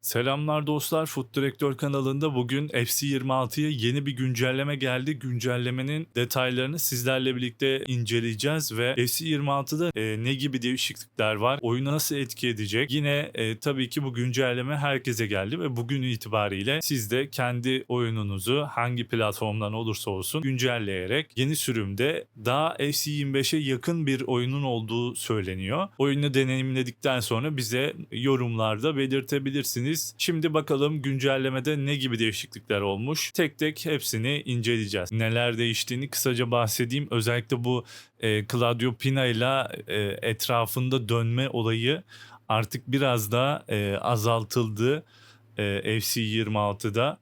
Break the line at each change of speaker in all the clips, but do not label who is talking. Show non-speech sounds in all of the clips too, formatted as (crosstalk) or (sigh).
Selamlar dostlar, Foot Direktör kanalında bugün FC26'ya yeni bir güncelleme geldi. Güncellemenin detaylarını sizlerle birlikte inceleyeceğiz ve FC26'da e, ne gibi değişiklikler var, oyuna nasıl etki edecek? Yine e, tabii ki bu güncelleme herkese geldi ve bugün itibariyle siz de kendi oyununuzu hangi platformdan olursa olsun güncelleyerek yeni sürümde daha FC25'e yakın bir oyunun olduğu söyleniyor. Oyunu deneyimledikten sonra bize yorumlarda belirtebilirsiniz. Şimdi bakalım güncellemede ne gibi değişiklikler olmuş. Tek tek hepsini inceleyeceğiz. Neler değiştiğini kısaca bahsedeyim. Özellikle bu e, Claudio Pina ile e, etrafında dönme olayı artık biraz da e, azaltıldı e, FC 26'da.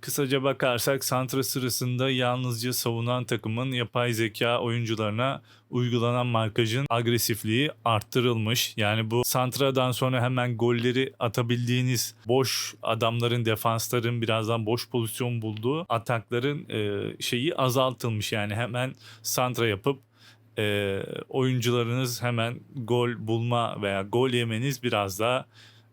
Kısaca bakarsak santra sırasında yalnızca savunan takımın yapay zeka oyuncularına uygulanan markajın agresifliği arttırılmış. Yani bu santradan sonra hemen golleri atabildiğiniz boş adamların, defansların birazdan boş pozisyon bulduğu atakların e, şeyi azaltılmış. Yani hemen santra yapıp e, oyuncularınız hemen gol bulma veya gol yemeniz biraz daha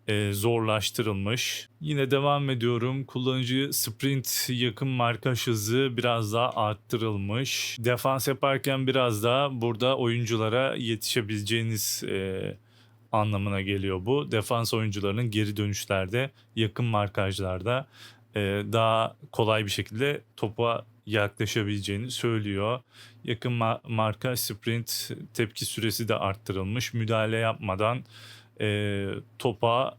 e, zorlaştırılmış. Yine devam ediyorum. Kullanıcı sprint yakın markaj hızı biraz daha arttırılmış. Defans yaparken biraz daha burada oyunculara yetişebileceğiniz e, anlamına geliyor bu. Defans oyuncularının geri dönüşlerde, yakın markajlarda e, daha kolay bir şekilde topa yaklaşabileceğini söylüyor. Yakın ma- markaj sprint tepki süresi de arttırılmış. Müdahale yapmadan e, topa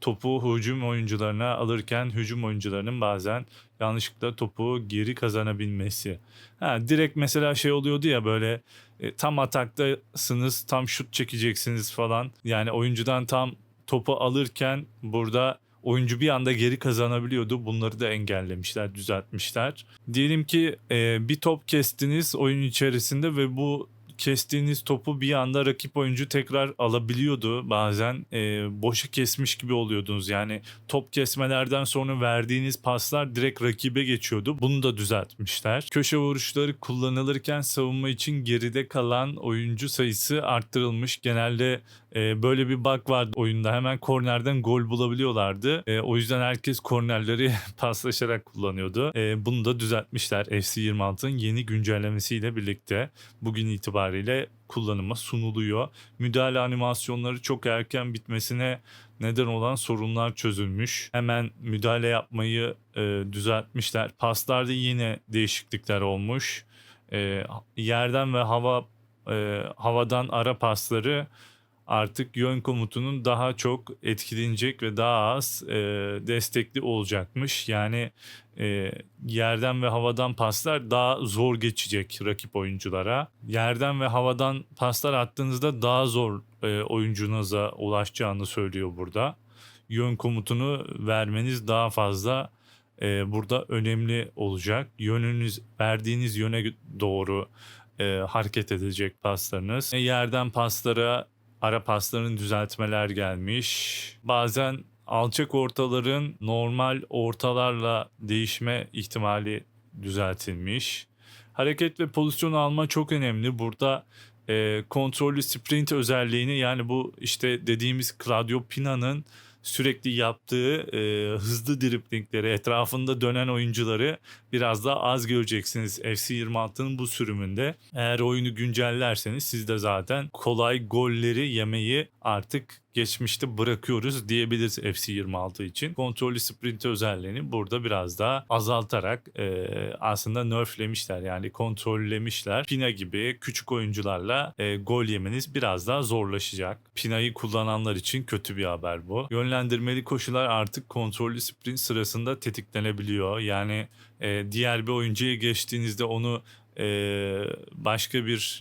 topu hücum oyuncularına alırken hücum oyuncularının bazen yanlışlıkla topu geri kazanabilmesi. Ha, direkt mesela şey oluyordu ya böyle e, tam ataktasınız tam şut çekeceksiniz falan. Yani oyuncudan tam topu alırken burada oyuncu bir anda geri kazanabiliyordu. Bunları da engellemişler, düzeltmişler. Diyelim ki e, bir top kestiniz oyun içerisinde ve bu kestiğiniz topu bir anda rakip oyuncu tekrar alabiliyordu. Bazen e, boşa kesmiş gibi oluyordunuz. Yani top kesmelerden sonra verdiğiniz paslar direkt rakibe geçiyordu. Bunu da düzeltmişler. Köşe vuruşları kullanılırken savunma için geride kalan oyuncu sayısı arttırılmış. Genelde e, böyle bir bug vardı oyunda. Hemen kornerden gol bulabiliyorlardı. E, o yüzden herkes kornerleri (laughs) paslaşarak kullanıyordu. E, bunu da düzeltmişler FC26'ın yeni güncellemesiyle birlikte. Bugün itibariyle kullanıma sunuluyor. Müdahale animasyonları çok erken bitmesine neden olan sorunlar çözülmüş. Hemen müdahale yapmayı e, düzeltmişler. Paslarda yine değişiklikler olmuş. Yerden ve hava e, havadan ara pasları artık yön komutunun daha çok etkilenecek ve daha az e, destekli olacakmış. Yani e, yerden ve havadan paslar daha zor geçecek rakip oyunculara. Yerden ve havadan paslar attığınızda daha zor e, oyuncunuza ulaşacağını söylüyor burada. Yön komutunu vermeniz daha fazla e, burada önemli olacak. Yönünüz verdiğiniz yöne doğru e, hareket edecek paslarınız. E, yerden paslara ara pasların düzeltmeler gelmiş. Bazen alçak ortaların normal ortalarla değişme ihtimali düzeltilmiş. Hareket ve pozisyon alma çok önemli. Burada e, kontrollü sprint özelliğini yani bu işte dediğimiz Claudio Pina'nın sürekli yaptığı e, hızlı driplingleri, etrafında dönen oyuncuları biraz daha az göreceksiniz FC26'nın bu sürümünde. Eğer oyunu güncellerseniz siz de zaten kolay golleri yemeyi artık geçmişte bırakıyoruz diyebiliriz FC26 için. Kontrollü sprint özelliğini burada biraz daha azaltarak e, aslında nerflemişler yani kontrollemişler. Pina gibi küçük oyuncularla e, gol yemeniz biraz daha zorlaşacak. Pina'yı kullananlar için kötü bir haber bu. Yönlendirmeli koşular artık kontrollü sprint sırasında tetiklenebiliyor. Yani e, diğer bir oyuncuya geçtiğinizde onu e, başka bir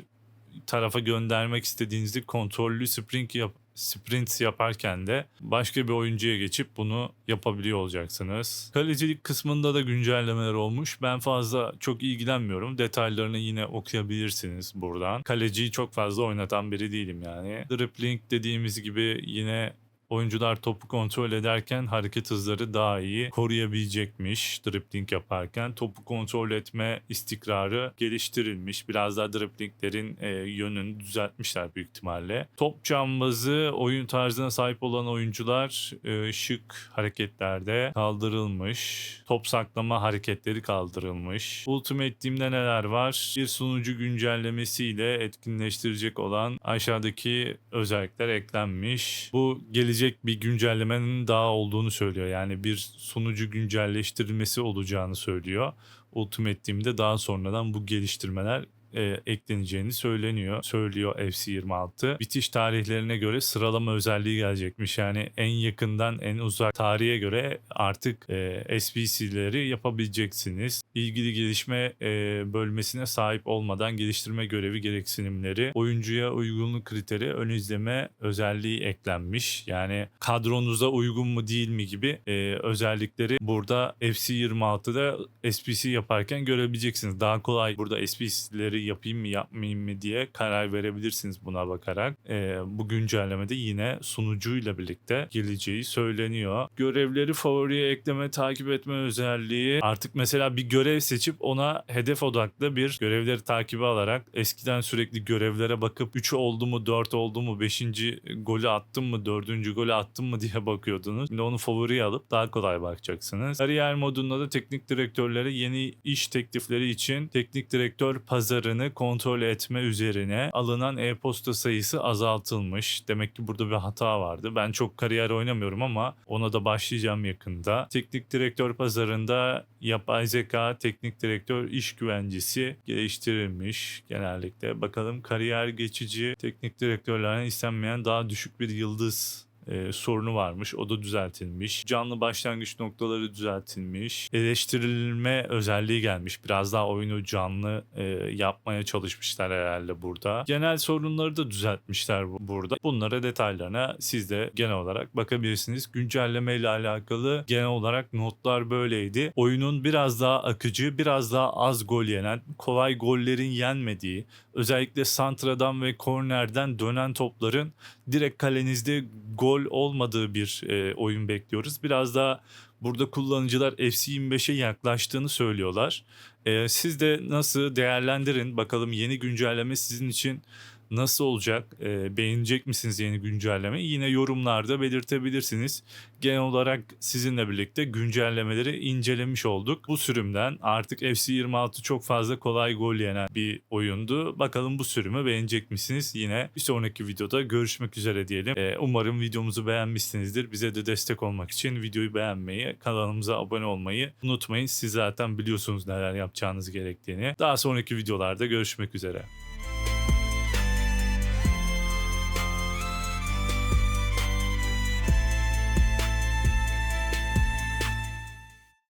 tarafa göndermek istediğinizde kontrollü sprint yap sprint yaparken de başka bir oyuncuya geçip bunu yapabiliyor olacaksınız. Kalecilik kısmında da güncellemeler olmuş. Ben fazla çok ilgilenmiyorum. Detaylarını yine okuyabilirsiniz buradan. Kaleciyi çok fazla oynatan biri değilim yani. Dribbling dediğimiz gibi yine oyuncular topu kontrol ederken hareket hızları daha iyi koruyabilecekmiş dribbling yaparken. Topu kontrol etme istikrarı geliştirilmiş. Biraz daha dribblinglerin e, yönünü düzeltmişler büyük ihtimalle. Top cambazı oyun tarzına sahip olan oyuncular e, şık hareketlerde kaldırılmış. Top saklama hareketleri kaldırılmış. Ultimate Team'de neler var? Bir sunucu güncellemesiyle etkinleştirecek olan aşağıdaki özellikler eklenmiş. Bu gelecek bir güncellemenin daha olduğunu söylüyor. Yani bir sunucu güncelleştirilmesi olacağını söylüyor. Ultimate Team'de daha sonradan bu geliştirmeler e, ekleneceğini söyleniyor. Söylüyor FC26. Bitiş tarihlerine göre sıralama özelliği gelecekmiş. Yani en yakından en uzak tarihe göre artık e, SBC'leri yapabileceksiniz. İlgili gelişme e, bölmesine sahip olmadan geliştirme görevi gereksinimleri, oyuncuya uygunluk kriteri, ön izleme özelliği eklenmiş. Yani kadronuza uygun mu değil mi gibi e, özellikleri burada FC26'da SBC yaparken görebileceksiniz. Daha kolay burada SBC'leri yapayım mı yapmayayım mı diye karar verebilirsiniz buna bakarak. E, bu güncellemede yine sunucuyla birlikte geleceği söyleniyor. Görevleri favoriye ekleme, takip etme özelliği. Artık mesela bir görev seçip ona hedef odaklı bir görevleri takibi alarak eskiden sürekli görevlere bakıp 3 oldu mu 4 oldu mu 5. golü attım mı 4. golü attım mı diye bakıyordunuz. Şimdi onu favoriye alıp daha kolay bakacaksınız. Kariyer modunda da teknik direktörlere yeni iş teklifleri için teknik direktör pazarını kontrol etme üzerine alınan e-posta sayısı azaltılmış. Demek ki burada bir hata vardı. Ben çok kariyer oynamıyorum ama ona da başlayacağım yakında. Teknik direktör pazarında yapay zeka, teknik direktör iş güvencesi geliştirilmiş genellikle. Bakalım kariyer geçici teknik direktörlerden istenmeyen daha düşük bir yıldız e, sorunu varmış. O da düzeltilmiş. Canlı başlangıç noktaları düzeltilmiş. Eleştirilme özelliği gelmiş. Biraz daha oyunu canlı e, yapmaya çalışmışlar herhalde burada. Genel sorunları da düzeltmişler bu- burada. Bunlara detaylarına siz de genel olarak bakabilirsiniz. Güncelleme ile alakalı genel olarak notlar böyleydi. Oyunun biraz daha akıcı, biraz daha az gol yenen, kolay gollerin yenmediği, özellikle santradan ve kornerden dönen topların direkt kalenizde gol olmadığı bir e, oyun bekliyoruz. Biraz daha burada kullanıcılar FC25'e yaklaştığını söylüyorlar. E, siz de nasıl değerlendirin bakalım yeni güncelleme sizin için nasıl olacak? E, beğenecek misiniz yeni güncellemeyi? Yine yorumlarda belirtebilirsiniz. Genel olarak sizinle birlikte güncellemeleri incelemiş olduk. Bu sürümden artık FC26 çok fazla kolay gol yenen bir oyundu. Bakalım bu sürümü beğenecek misiniz? Yine bir sonraki videoda görüşmek üzere diyelim. Ee, umarım videomuzu beğenmişsinizdir. Bize de destek olmak için videoyu beğenmeyi, kanalımıza abone olmayı unutmayın. Siz zaten biliyorsunuz neler yapacağınız gerektiğini. Daha sonraki videolarda görüşmek üzere.